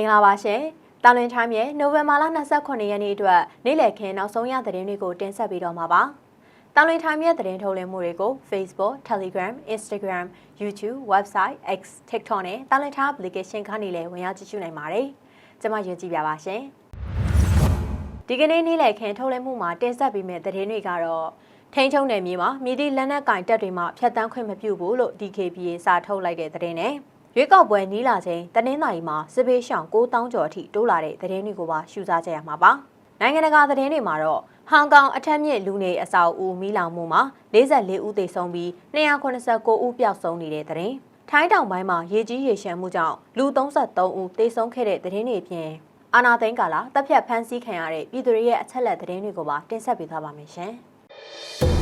င်္ဂလာပါရှင်။တာလွင်ထိုင်းရဲ့နိုဝင်ဘာလ29ရက်နေ့အတွက်နေ့လည်ခင်းနောက်ဆုံးရသတင်းတွေကိုတင်ဆက်ပေးတော့မှာပါ။တာလွင်ထိုင်းရဲ့သတင်းထုတ်လွှင့်မှုတွေကို Facebook, Telegram, Instagram, YouTube, Website, X, TikTok နဲ့တာလွင်ထိုင်း application ကနေလည်းဝင်ရောက်ကြည့်ရှုနိုင်ပါတယ်။ကျွန်မယဉ်ကြည်ပြပါရှင်။ဒီကနေ့နေ့လည်ခင်းထုတ်လွှင့်မှုမှာတင်ဆက်ပေးမယ့်သတင်းတွေကတော့ထိန်းချုပ်နယ်မြေမှာမြေတီလက်နက်ကင်တပ်တွေမှဖျက်တမ်းခွင့်မပြုဘူးလို့ DKBA စာထုတ်လိုက်တဲ့သတင်းနဲ့ ရွေးကောက်ပွဲနီးလာချိန်တနင်္လာရီမှာစစ်ပေးရှောင်9000ကျော်အထိတိုးလာတဲ့သတင်းတွေကိုပါရှုစားကြရမှာပါ။နိုင်ငံတကာသတင်းတွေမှာတော့ဟောင်ကောင်အထက်မြင့်လူနေအဆောက်အဦမီးလောင်မှုမှာ44ဦးသေဆုံးပြီး289ဦးပျောက်ဆုံးနေတဲ့သတင်း။ထိုင်းတောင်ပိုင်းမှာရေကြီးရေရှမ်းမှုကြောင့်လူ33ဦးသေဆုံးခဲ့တဲ့သတင်းတွေပြင်အာနာသိန်းကာလာတပ်ဖြတ်ဖမ်းဆီးခံရတဲ့ပြည်သူတွေရဲ့အချက်လက်သတင်းတွေကိုပါတင်ဆက်ပေးသွားပါမယ်ရှင်။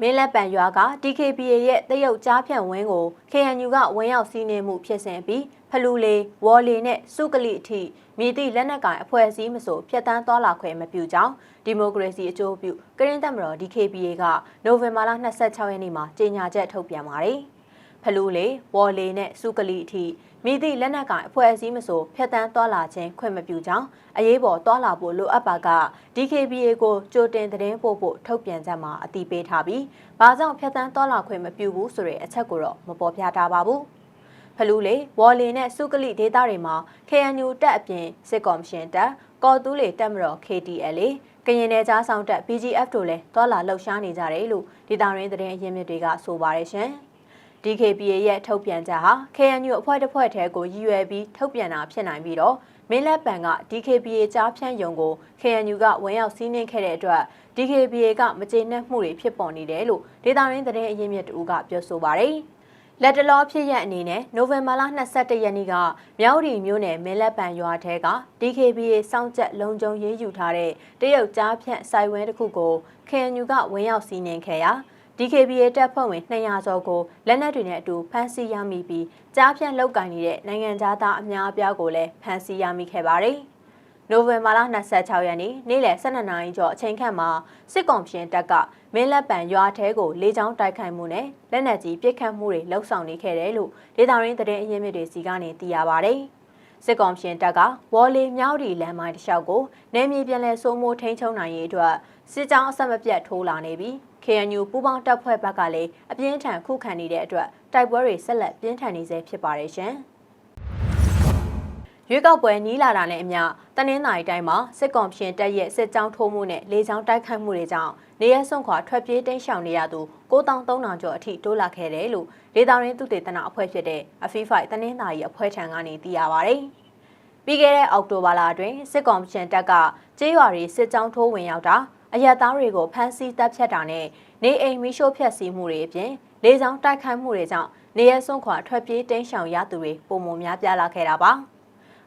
မင်းလက်ပံရွာက DKBA ရဲ့တရုတ်ကြားဖြန့်ဝင်းကို KNU ကဝင်ရောက်စီးနှင်းမှုဖြစ်စဉ်ပြီးဖလူလေဝေါ်လီနဲ့စုကလိအထိမြေတိလက်နက်ကိုင်အဖွဲ့အစည်းမဆိုဖျက်တမ်းသွားလာခွင့်မပြုကြောင်းဒီမိုကရေစီအကျိုးပြုကရင်တပ်မတော် DKBA ကနိုဝင်ဘာလ26ရက်နေ့မှာကြေညာချက်ထုတ်ပြန်ပါတယ်။ဖလူလေဝေါ်လီနဲ့စုကလိအထိ မိသည့်လက်နက်ကင်အဖွဲ့အစည်းမဆိုဖျက်တမ်းသွားလာခြင်းခွင့်မပြုကြောင်းအရေးပေါ်သွားလာဖို့လိုအပ်ပါက DKBA ကိုကြိုတင်သတင်းပို့ဖို့ထုတ်ပြန်ချက်မှာအတည်ပြုထားပြီးဘာကြောင့်ဖျက်တမ်းသွားလာခွင့်မပြုဘူးဆိုတဲ့အချက်ကိုတော့မပေါ်ပြထားပါဘူးဖလူလေဝေါ်လီနဲ့စုကလိဒေသတွေမှာ KNU တပ်အပြင်စစ်ကော်မရှင်တပ်ကော်တူးလေတပ်မတော် KTL ကရင်နယ်ကြားဆောင်တပ် BGF တို့လည်းသွာလာလှုပ်ရှားနေကြတယ်လို့ဒေတာရင်းသတင်းအရင်းမြစ်တွေကဆိုပါတယ်ရှင်။ DKBA ရဲ့ထုတ်ပြန်ချက်ဟာ KNU အဖွဲ့တစ်ဖွဲ့ထဲကိုရည်ရွယ်ပြီးထုတ်ပြန်တာဖြစ်နိုင်ပြီးတော့မင်းလက်ပံက DKBA ကြားဖြန့်ယုံကို KNU ကဝင်ရောက်စီးနင်းခဲ့တဲ့အတွက် DKBA ကမကျေနပ်မှုတွေဖြစ်ပေါ်နေတယ်လို့ဒေတာရင်းသတင်းအရင်းမြစ်တူကပြောဆိုပါတယ်။လက်တလောဖြစ်ရအနေနဲ့နိုဝင်ဘာလ22ရက်နေ့ကမြောက်ရီမြို့နယ်မင်းလက်ပံရွာထဲက DKBA စောင့်ချက်လုံခြုံရေးယူထားတဲ့တရုတ်ကြားဖြန့်စိုက်ဝင်းတစ်ခုကို KNU ကဝင်ရောက်စီးနင်းခဲ့ရာ DKBA တပ်ဖွဲ့ဝင်200ကျော်ကိုလက်နက်တွေနဲ့အတူဖမ်းဆီးရမိပြီးကြားဖြန့်လောက်ကင်နေတဲ့နိုင်ငံသားအများအပြားကိုလည်းဖမ်းဆီးရမိခဲ့ပါတယ်။နိုဝင်ဘာလ26ရက်နေ့နေ့လယ်12နာရီကျော်အချိန်ခန့်မှာစစ်ကောင်ရှင်တပ်ကမင်းလက်ပံရွာထဲကိုလေကြောင်းတိုက်ခိုက်မှုနဲ့လက်နက်ကြီးပစ်ခတ်မှုတွေလှုပ်ဆောင်နေခဲ့တယ်လို့ဒေသရင်းသတင်းအရင်းမြစ်တွေစီကနေသိရပါတယ်။ စစ်ကောင်ရှင်တပ်ကဝေါ်လီမြောက်ဒီလမ်းမိုင်းတစ်လျှောက်ကိုနယ်မြေပြန်လည်စိုးမိုးထိန်းချုပ်နိုင်ရေးအတွက်စစ်ကြောင်းအဆက်မပြတ်ထိုးလာနေပြီး KNU ပူးပေါင်းတပ်ဖွဲ့ဘက်ကလည်းအပြင်းထန်ခုခံနေတဲ့အတွက်တိုက်ပွဲတွေဆက်လက်ပြင်းထန်နေစေဖြစ်ပါတယ်ရှင်။ ရွေးကောက်ပွဲနီးလာတာနဲ့အမျှတနင်္လာရီတိုင်းမှာစစ်ကောင်ဖြင်တပ်ရဲ့စစ်ကြောင်းထိုးမှုနဲ့လေကြောင်းတိုက်ခိုက်မှုတွေကြောင့်နေရဆွန့်ခွာထွက်ပြေးတိမ်းရှောင်နေရသူ9300ကျော်အထိတိုးလာခဲ့တယ်လို့ဒေတာရင်းသူတေသနာအဖွဲ့ဖြစ်တဲ့အဖီဖိုက်တနင်္လာရီအဖွဲ့ထံကနေသိရပါဗျ။ပြီးခဲ့တဲ့အောက်တိုဘာလအတွင်းစစ်ကောင်ဖြင်တပ်ကကျေးရွာတွေစစ်ကြောင်းထိုးဝင်ရောက်တာအရက်သားတွေကိုဖမ်းဆီးတပ်ဖြတ်တာနဲ့နေအိမ်မီးရှို့ဖျက်ဆီးမှုတွေအပြင်လေကြောင်းတိုက်ခိုက်မှုတွေကြောင့်နေရစွန့်ခွာထွက်ပြေးတိမ်းရှောင်ရသူတွေပုံမများပြားလာခဲ့တာပါ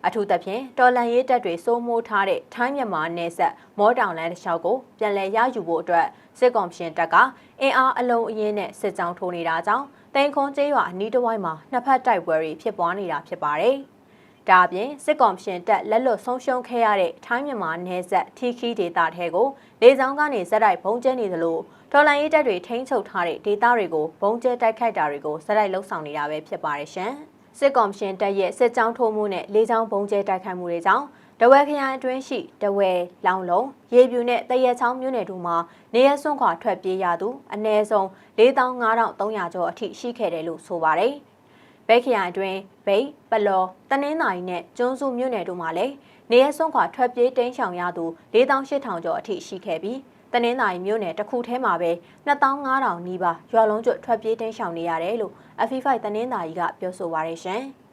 အထူးသဖြင့်တော်လန်ရေးတပ်တွေစိုးမိုးထားတဲ့ထိုင်းမြန်မာနယ်စပ်မောတောင်လန်းတစ်လျှောက်ကိုပြန်လည်ရယူဖို့အတွက်စစ်ကောင်ရှင်တပ်ကအင်အားအလုံးအင်းနဲ့စစ်ကြောင်းထိုးနေတာကြောင့်တိန်ခွန်ကျေးရွာအနီးတစ်ဝိုက်မှာနှစ်ဖက်တိုက်ပွဲတွေဖြစ်ပွားနေတာဖြစ်ပါတယ်။ဒါအပြင်စစ်ကောင်ရှင်တပ်လက်လွတ်ဆုံးရှုံးခဲ့ရတဲ့ထိုင်းမြန်မာနယ်စပ်ထီခီဒေတာထဲကိုလေကြောင်းကနေဇက်တိုက်ဘုံကျဲနေသလိုဒေါ်လာရေးတပ်တွေထိန်းချုပ်ထားတဲ့ဒေတာတွေကိုဘုံကျဲတိုက်ခိုက်တာတွေကိုဇက်တိုက်လှုပ်ဆောင်နေတာပဲဖြစ်ပါတယ်ရှင်။ စစ်ကောင်ရှင်တပ်ရဲ့စစ်ကြောင်းထိုးမှုနဲ့လေကြောင်းဘုံကျဲတိုက်ခိုက်မှုတွေကြောင့်တဝဲခရိုင်အတွင်းရှိတဝဲလောင်လုံးရေပြူနဲ့တရက်ချောင်းမြို့နယ်တို့မှာနေရစွန့်ခွာထွက်ပြေးရသူအနည်းဆုံး45,300ကျော်အထိရှိခဲ့တယ်လို့ဆိုပါတယ်။ဘဲခရိုင်အတွင်းဗိတ်ပလော်တနင်္သာရီနဲ့ကျွန်းစုမြို့နယ်တို့မှာလည်းနေရစွန့်ခွာထွက်ပြေးတိမ်းရှောင်ရသူ4800ကျော်အထိရှိခဲ့ပြီး တနင်္သာရီမြို့နယ်တစ်ခုထဲမှာပဲ2500နီးပါးရွာလုံးကျွတ်ထွက်ပြေးတိမ်းရှောင်နေရတယ်လို့ FE5 တနင်္သာရီကပြောဆိုပါရရှင်။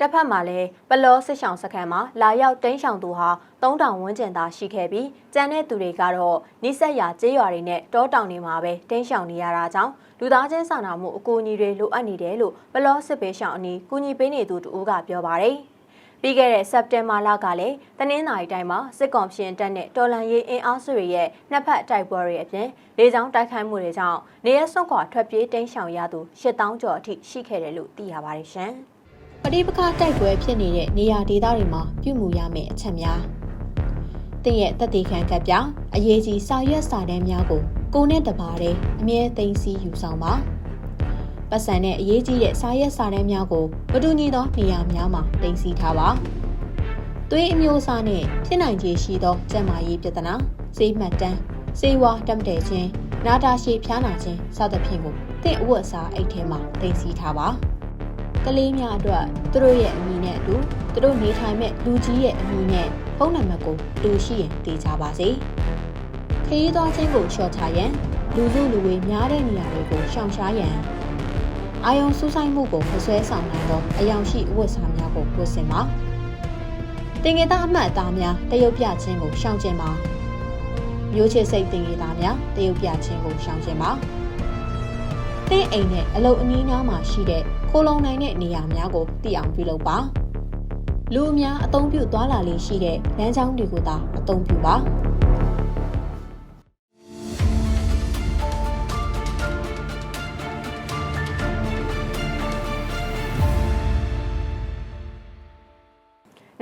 တစ်ဖက်မှာလည်းပလောစစ်ဆောင်စခန်းမှာလာရောက်တိမ်းရှောင်သူဟာ3000ဝန်းကျင်သာရှိခဲ့ပြီးကျန်တဲ့သူတွေကတော့နိဆက်ရာကျေးရွာတွေနဲ့တောတောင်တွေမှာပဲတိမ်းရှောင်နေရတာကြောင့်လူသားချင်းစာနာမှုအကူအညီတွေလိုအပ်နေတယ်လို့ဘလော့စစ်ပေးရှောင်းအနီးကူညီပေးနေသူတူကပြောပါတယ်။ ပြီးခဲ့တဲ့စက်တင်ဘာလကလည်းတနင်္လာရီတိုင်းမှာစစ်ကောင်ရှင်တပ်နဲ့တော်လန်ရေးအင်အားစုတွေရဲ့နှစ်ဖက်တိုက်ပွဲတွေအပြင်လေကြောင်းတိုက်ခိုက်မှုတွေကြောင့်နေရစွန့်ခွာထွက်ပြေးတိမ်းရှောင်ရသူ8000ကျော်အထိရှိခဲ့တယ်လို့သိရပါတယ်ရှင်။ပဋိပက္ခတိုက်ပွဲဖြစ်နေတဲ့နေရာဒေသတွေမှာပြုမှုရမယ့်အချက်များတင့်ရဲ့တက်တေခံကပ်ပြောင်းအရေးကြီးစာရွက်စာတမ်းများကိုကိုနဲ့တပါတဲ့အမြဲသိမ်းဆည်းယူဆောင်ပါ ပတ်စံနဲ့အရေးကြီးတဲ့စားရက်စားတမ်းများကိုမတူညီသောနေရာများမှာတင်စီထားပါသွေးအမျိုးအစားနဲ့ဖြစ်နိုင်ခြေရှိသောကျန်းမာရေးပြဿနာဆေးမှတ်တမ်းဆေးဝါးတတ်တဲ့ခြင်းနာတာရှည်ဖျားနာခြင်းစသဖြင့်ကိုသင့်အဝတ်အစားအိတ်ထဲမှာတင်စီထားပါကလေးများအတွက်သူတို့ရဲ့အမည်နဲ့အတူသူတို့နေထိုင်မဲ့လူကြီးရဲ့အမည်နဲ့ဖုန်းနံပါတ်ကိုတူရှိရင်တည်ကြပါစေခရီးသွားခြင်းကိုလျှော့ချရန်လူစုလူဝေးများတဲ့နေရာတွေကိုရှောင်ရှားရန် အာယုံစူးဆိုင်မှုကိုမဆွဲဆောင်နိုင်သောအယောင်ရှိအဝတ်စားများကိုဝတ်ဆင်ပါတင်ငယ်သားအမှတ်အသားများတရုပ်ပြခြင်းကိုရှောင်ကျဉ်ပါမျိုးချစ်စိတ်တင်ငယ်သားများတရုပ်ပြခြင်းကိုရှောင်ကျဉ်ပါတင်းအိမ်နဲ့အလုတ်အနီးနားမှာရှိတဲ့ခိုးလုံနိုင်တဲ့နေရာများကိုသိအောင်ပြုလုပ်ပါလူအများအသုံးပြုသွားလာလေးရှိတဲ့လမ်းကြောင်းတွေကိုသာအသုံးပြုပါ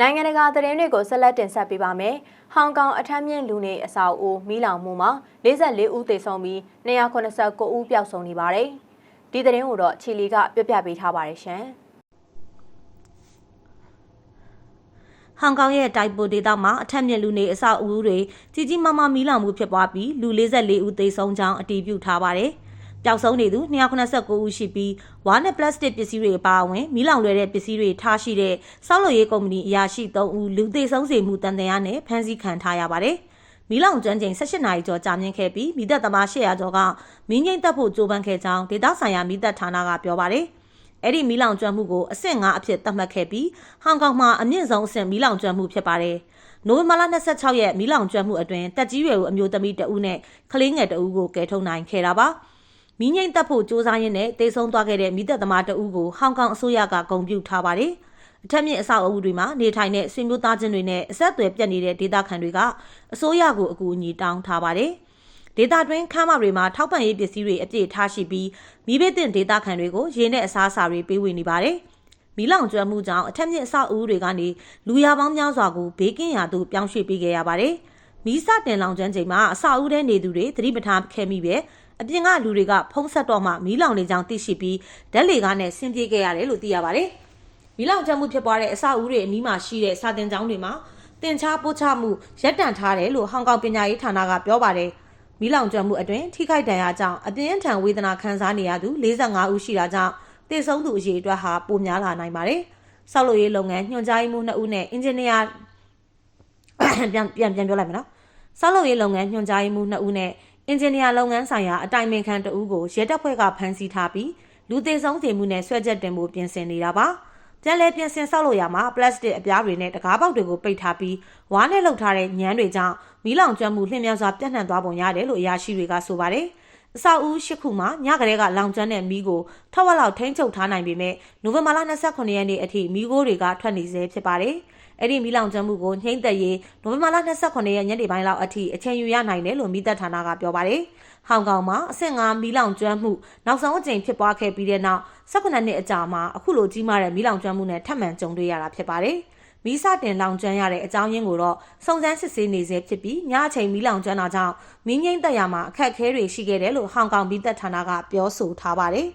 နိုင်ငံတကာသတင်းတွေကိုဆက်လက်တင်ဆက်ပေးပါမယ်။ဟောင်ကောင်အထက်မြင့်လူနေအဆောက်အဦမီးလောင်မှုမှာ44ဦးသေဆုံးပြီး289ဦးပျောက်ဆုံးနေပါတယ်။ဒီသတင်းကိုတော့ချီလီကပြပြပေးထားပါတယ်ရှင်။ဟောင်ကောင်ရဲ့တိုက်ပိုဒေသမှာအထက်မြင့်လူနေအဆောက်အဦတွေကြီးကြီးမားမားမီးလောင်မှုဖြစ်ပွားပြီးလူ44ဦးသေဆုံးကြောင်းအတည်ပြုထားပါတယ်။ ပျောက်ဆုံးနေသူ289ဦးရှိပြီးဝါနဲ့ပလတ်စတစ်ပစ္စည်းတွေအပါအဝင်မီးလောင်လွယ်တဲ့ပစ္စည်းတွေထားရှိတဲ့စောက်လုပ်ရေးကုမ္ပဏီအရာရှိ3ဦးလူသေဆုံးစေမှုတန်တရားနဲ့ဖမ်းဆီးခံထားရပါတယ်။မီးလောင်ကျွမ်းချိန်18နာရီကျော်ကြာမြင့်ခဲ့ပြီးမိသက်သမား800ကျော်ကမင်းငိမ့်တက်ဖို့ကြိုးပမ်းခဲ့ကြောင်းဒေသဆိုင်ရာမိသက်ဌာနကပြောပါတယ်။အဲ့ဒီမီလောင်ကျွမ်းမှုကိုအဆင့်5အဖြစ်သတ်မှတ်ခဲ့ပြီးဟောင်ကောင်မှာအမြင့်ဆုံးအဆင့်မီလောင်ကျွမ်းမှုဖြစ်ပါတယ်။နိုဝင်ဘာလ26ရက်မီလောင်ကျွမ်းမှုအတွင်းတက်ကြီးရွယ်ဦးအမျိုးသမီးတဦးနဲ့ကလေးငယ်တဦးကိုကယ်ထုတ်နိုင်ခဲ့တာပါ။ မီးငိမ့်တက်ဖို့စ조사ရင်းနဲ့တေဆုံးသွားခဲ့တဲ့မိသက်သမားတဦးကိုဟောင်ကောင်အစိုးရကဂုဏ်ပြုထားပါတယ်။အထက်မြင့်အဆောက်အဦတွေမှာနေထိုင်တဲ့ဆွေမျိုးသားချင်းတွေနဲ့အဆက်အသွယ်ပြတ်နေတဲ့ဒေသခံတွေကအစိုးရကိုအကူအညီတောင်းထားပါတယ်။ဒေတာတွင်းခမ်းမတွေမှာထောက်ပံ့ရေးပစ္စည်းတွေအပြည့်ထားရှိပြီးမိဘတင်ဒေတာခံတွေကိုရေနဲ့အစားအစာတွေပေးဝေနေပါတယ်။မီးလောင်ကျွမ်းမှုကြောင့်အထက်မြင့်အဆောက်အဦတွေကနေလူရပေါင်းများစွာကိုဘေးကင်းရာသို့ပြောင်းရွှေ့ပေးခဲ့ရပါတယ်။မီးစတင်လောင်ကျွမ်းချိန်မှာအဆောက်အဦထဲနေသူတွေသတိပဋ္ဌာန်ခဲ့မိပဲ အပြင်ကလူတွေကဖုံးဆက်တော့မှမီးလောင်နေကြောင်းသိရှိပြီးဓာတ်လေကားနဲ့ဆင်းပြေးခဲ့ရတယ်လို့သိရပါတယ်။မီးလောင်ကျွမ်းမှုဖြစ်ပွားတဲ့အဆောက်အဦတွေအနီးမှာရှိတဲ့စာတင်ကျောင်းတွေမှာတင် जा ပို့ချမှုရပ်တန့်ထားတယ်လို့ဟောင်ကောင်ပညာရေးဌာနကပြောပါတယ်။မီးလောင်ကျွမ်းမှုအတွင်းထိခိုက်ဒဏ်ရာကြောင့်အပြင်းထန်ဝေဒနာခံစားနေရသူ45ဦးရှိတာကြောင့်တည်ဆုံးသူအရေအတွက်ဟာပိုများလာနိုင်ပါတယ်။ဆောက်လုပ်ရေးလုပ်ငန်းညွှန်ကြားမှု2ဦးနဲ့အင်ဂျင်နီယာပြန်ပြန်ပြန်ပြောလိုက်မယ်နော်။ဆောက်လုပ်ရေးလုပ်ငန်းညွှန်ကြားမှု2ဦးနဲ့ အင်ဂျင်နီယာလုပ်ငန်းဆိုင်ရာအတိုင်ပင်ခံတဦးကိုရဲတပ်ဖွဲ့ကဖမ်းဆီးထားပြီးလူသေးဆုံးစေမှုနဲ့ဆွဲချက်တင်မှုပြင်ဆင်နေတာပါပြန်လဲပြင်ဆင်ဆောက်လို့ရမှာပလတ်စတစ်အပြားတွေနဲ့တကားပေါက်တွေကိုပိတ်ထားပြီးဝါးနဲ့လှုပ်ထားတဲ့ညမ်းတွေကြောင့်မီးလောင်ကျွမ်းမှုလျင်မြန်စွာပြန့်နှံ့သွားပုံရတယ်လို့အရာရှိတွေကဆိုပါတယ်အဆောက်အဦရှစ်ခုမှာညကလေးကလောင်ကျွမ်းတဲ့မီးကိုထက်ဝက်လောက်ထိန်းချုပ်ထားနိုင်ပေမဲ့နိုဝင်ဘာလ29ရက်နေ့အထိမီးခိုးတွေကထွက်နေစေဖြစ်ပါတယ်။ အဲ့ဒီမီးလောင်ကျွမ်းမှုကိုနှိမ့်သက်ရေးနိုဝင်ဘာလ28ရက်ညနေပိုင်းလောက်အထိအချိန်ယူရနိုင်တယ်လို့မိသက်ဌာနကပြောပါတယ်။ဟောင်ကောင်မှာအဆင့်5မီးလောင်ကျွမ်းမှုနောက်ဆုံးအကြိမ်ဖြစ်ပွားခဲ့ပြီးတဲ့နောက်18နှစ်အကြာမှာအခုလိုကြီးမားတဲ့မီးလောင်ကျွမ်းမှုနဲ့ထပ်မံကြုံတွေ့ရတာဖြစ်ပါတယ်။မီးစတင်လောင်ကျွမ်းရတဲ့အကြောင်းရင်းကိုတော့စုံစမ်းစစ်ဆေးနေဆဲဖြစ်ပြီးညအချိန်မီးလောင်ကျွမ်းတာကြောင့်မီးငိမ့်တက်ရမှာအခက်အခဲတွေရှိခဲ့တယ်လို့ဟောင်ကောင်ပြည်သက်ဌာနကပြောဆိုထားပါတယ်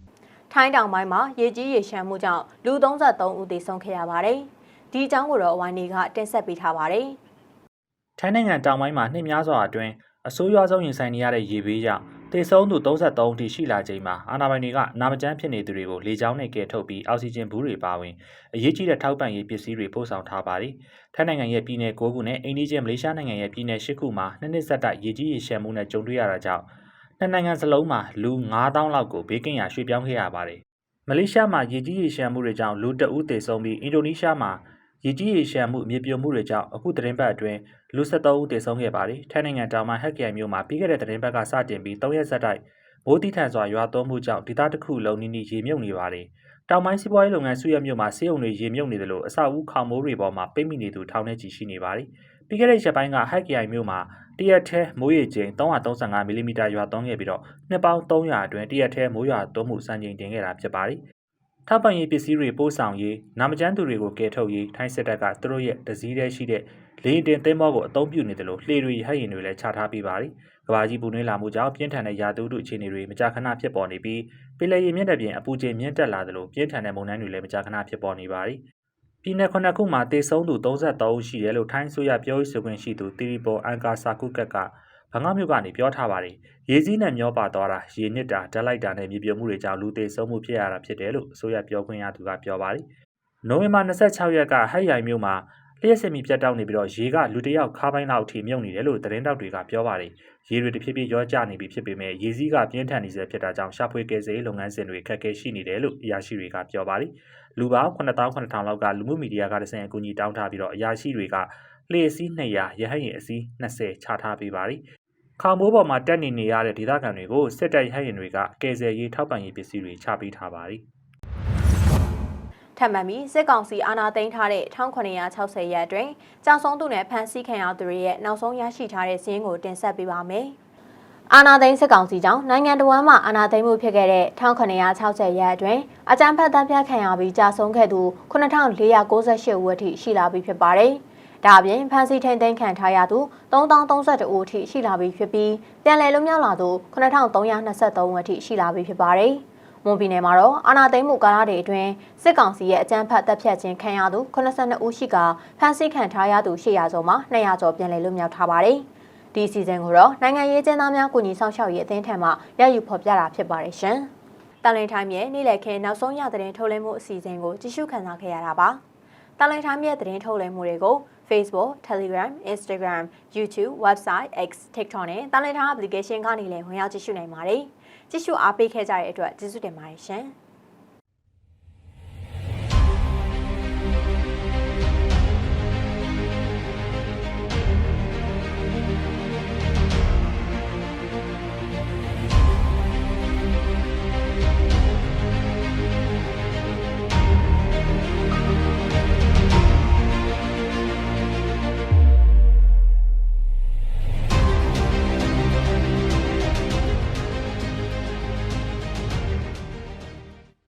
။ထိုင်းတောင်ပိုင်းမှာရေကြီးရေရှမ်းမှုကြောင့်လူ33ဦးသေဆုံးခဲ့ရပါတယ်။ ဒီအကြောင်းကိုတော့ဝိုင်းနေကတင်ဆက်ပေးထားပါတယ်။ထိုင်းနိုင်ငံတောင်ပိုင်းမှာနှစ်များစွာအတွင်းအဆိုးရွားဆုံးရင်ဆိုင်နေရတဲ့ရေဘေးကြောင့်တေဆုံးသူ33ဦးထိရှိလာချိန်မှာအာဏာပိုင်တွေကနာမကျန်းဖြစ်နေသူတွေကိုလေကြောင်းနဲ့ကယ်ထုတ်ပြီးအောက်ဆီဂျင်ဘူးတွေပါဝင်အရေးကြီးတဲ့ထောက်ပံ့ရေးပစ္စည်းတွေပို့ဆောင်ထားပါတယ်။ထိုင်းနိုင်ငံရဲ့ပြည်내9ခုနဲ့အိန္ဒိယမလေးရှားနိုင်ငံရဲ့ပြည်내10ခုမှာနှစ်နှစ်ဆက်တိုက်ရေကြီးရေရှမ်းမှုနဲ့ကြုံတွေ့ရတာကြောင့်နှစ်နိုင်ငံစလုံးမှာလူ9000လောက်ကိုဘေးကင်းရာရွှေ့ပြောင်းခဲ့ရပါတယ်။မလေးရှားမှာရေကြီးရေရှမ်းမှုတွေကြောင့်လူတအုပ်သေဆုံးပြီးအင်ဒိုနီးရှားမှာ ရေကြီးရေရှမ်းမှုအမြင့်ပြိုမှုတွေကြောင့်အခုသတင်းပတ်အတွင်းလူ73ဦးသေဆုံးခဲ့ပါတယ်။ထိုင်းနိုင်ငံတောင်ပိုင်းဟက်ကြိုင်မြို့မှာပြီးခဲ့တဲ့သတင်းပတ်ကစတင်ပြီး3ရက်ဆက်တိုက်မိုးတိထန်စွာရွာသွန်းမှုကြောင့်ဒေသတစ်ခုလုံးနီးနီးရေမြုပ်နေပါတယ်။တောင်ပိုင်းစီးပွားရေးလုပ်ငန်းဆုရမြို့မှာစေအုံတွေရေမြုပ်နေတယ်လို့အဆောက်အဦခေါင်မိုးတွေပေါ်မှာပိတ်မိနေသူထောင်ထဲချီရှိနေပါတယ်။ပြီးခဲ့တဲ့ရက်ပိုင်းကဟက်ကြိုင်မြို့မှာတရက်ထဲမိုးရေချိန်335မီလီမီတာရွာသွန်းခဲ့ပြီးတော့နှစ်ပေါင်း300အတွင်းတရက်ထဲမိုးရွာသွန်းမှုစံချိန်တင်ခဲ့တာဖြစ်ပါတယ်။ ထောက်ပံ့ရေးပစ္စည်းတွေပို့ဆောင်ရေးနာမကျန်းသူတွေကိုကယ်ထုတ်ရေးထိုင်းစစ်တပ်ကသူတို့ရဲ့တစည်းတည်းရှိတဲ့လေရင်တင်သင်းမောကိုအသုံးပြုနေတယ်လို့လှေတွေဟဲ့ရင်တွေလည်းချထားပေးပါတယ်။ကဘာကြီးပူနွေးလာမှုကြောင့်ပြင်းထန်တဲ့ရာသီဥတုအခြေအနေတွေမကြာခဏဖြစ်ပေါ်နေပြီးပင်လယ်ရေမြင့်တဲ့ပြင်အပူချိန်မြင့်တက်လာသလိုပြင်းထန်တဲ့မုန်တိုင်းတွေလည်းမကြာခဏဖြစ်ပေါ်နေပါတယ်။ပြည်내ခုနှစ်ခုမှာတေဆုံးသူ33ဦးရှိတယ်လို့ထိုင်းဆိုရပြောရေးဆိုခွင့်ရှိသူတီရီပေါ်အန်ကာဆာကုကက်က ဘင်္ဂမြို့ကနေပြောထားပါတယ်။ရေကြီးနဲ့မျောပါသွားတာရေနစ်တာဓာတ်လိုက်တာနဲ့မြေပြိုမှုတွေကြောင့်လူတေဆုံးမှုဖြစ်ရတာဖြစ်တယ်လို့အစိုးရပြောခွင့်ရသူကပြောပါတယ်။နိုဝင်ဘာ26ရက်ကဟက်ရိုင်မြို့မှာလျှက်စစ်မီပြတ်တောက်နေပြီးတော့ရေကလူတစ်ယောက်ခါးပိုင်းလောက်အထိမြုပ်နေတယ်လို့သတင်းတောက်တွေကပြောပါတယ်။ရေတွေတဖြည်းဖြည်းရောကျနေပြီဖြစ်ပေမဲ့ရေစည်းကပြင်းထန်နေစေဖြစ်တာကြောင့်ရှာဖွေကယ်ဆယ်ရေးလုပ်ငန်းစဉ်တွေခက်ခဲရှိနေတယ်လို့အရာရှိတွေကပြောပါတယ်။လူပေါင်း9000လောက်ကလူမှုမီဒီယာကတဆင့်အကူအညီတောင်းထားပြီးတော့အရာရှိတွေကလှည့်စီး200ရဟတ်ရင်အစီး20ချထားပေးပါတယ်။ ခေါင်မိုးပေါ်မှာတက်နေနေရတဲ့ဒေသခံတွေကိုစစ်တပ်ရဟတ်ရင်တွေကကယ်ဆယ်ရေးထောက်ပံ့ရေးပစ္စည်းတွေချပေးထားပါတယ်။ထပ်မံပြီးစစ်ကောင်စီအာဏာသိမ်းထားတဲ့1960ရက်အတွင်းကြောင်ဆုံးသူနဲ့ဖမ်းဆီးခံရသူတွေရဲ့နောက်ဆုံးရရှိထားတဲ့စီးရင်ကိုတင်ဆက်ပေးပါမယ်။အာဏာသိမ်းစစ်ကောင်စီကြောင့်နိုင်ငံတော်ဝန်မှအာဏာသိမ်းမှုဖြစ်ခဲ့တဲ့1960ရက်အတွင်းအကြမ်းဖက်တပ်ဖြတ်ခံရပြီးကြာဆုံးခဲ့သူ9498ဦးအထိရှိလာပြီဖြစ်ပါတယ်။ ဒါအပြင်ဖမ်းဆီးထိန်သိမ်းခံထားရသူ3032ဦးအထိရှိလာပြီဖြစ်ပြီးပြန်လည်လွတ်မြောက်လာသူ9323ဦးအထိရှိလာပြီဖြစ်ပါတယ်။မွန်ပြည်နယ်မှာတော့အာနာသိမ်းမှုကာလတွေအတွင်းစစ်ကောင်စီရဲ့အကြမ်းဖက်တပ်ဖြတ်ခြင်းခံရသူ82ဦးရှိကဖမ်းဆီးခံထားရသူ800ကျော်မှာ200ကျော်ပြန်လည်လွတ်မြောက်ထားပါတယ်။ဒီစီဇန်ကိုတော့နိုင်ငံရေးကျင်းသားများကုညီဆောင်ရှောက်ရေးအသင်းထံမှရယူဖော်ပြတာဖြစ်ပါတယ်ရှင်။တန်လင်းထိုင်းရဲ့နေ့လည်ခင်းနောက်ဆုံးရသတင်းထုတ်လွှင့်မှုအစီအစဉ်ကိုကြည့်ရှုခံစားခဲ့ရတာပါ။တန်လင်းထိုင်းရဲ့သတင်းထုတ်လွှင့်မှုတွေကို Facebook, Telegram, Instagram, YouTube, Website, X, TikTok နဲ့တန်လင်းထိုင်း application ကနေလည်းဝင်ရောက်ကြည့်ရှုနိုင်ပါတယ်။ကြည့်ရှုအားပေးခဲ့ကြတဲ့အတွက်ကျေးဇူးတင်ပါတယ်ရှင်။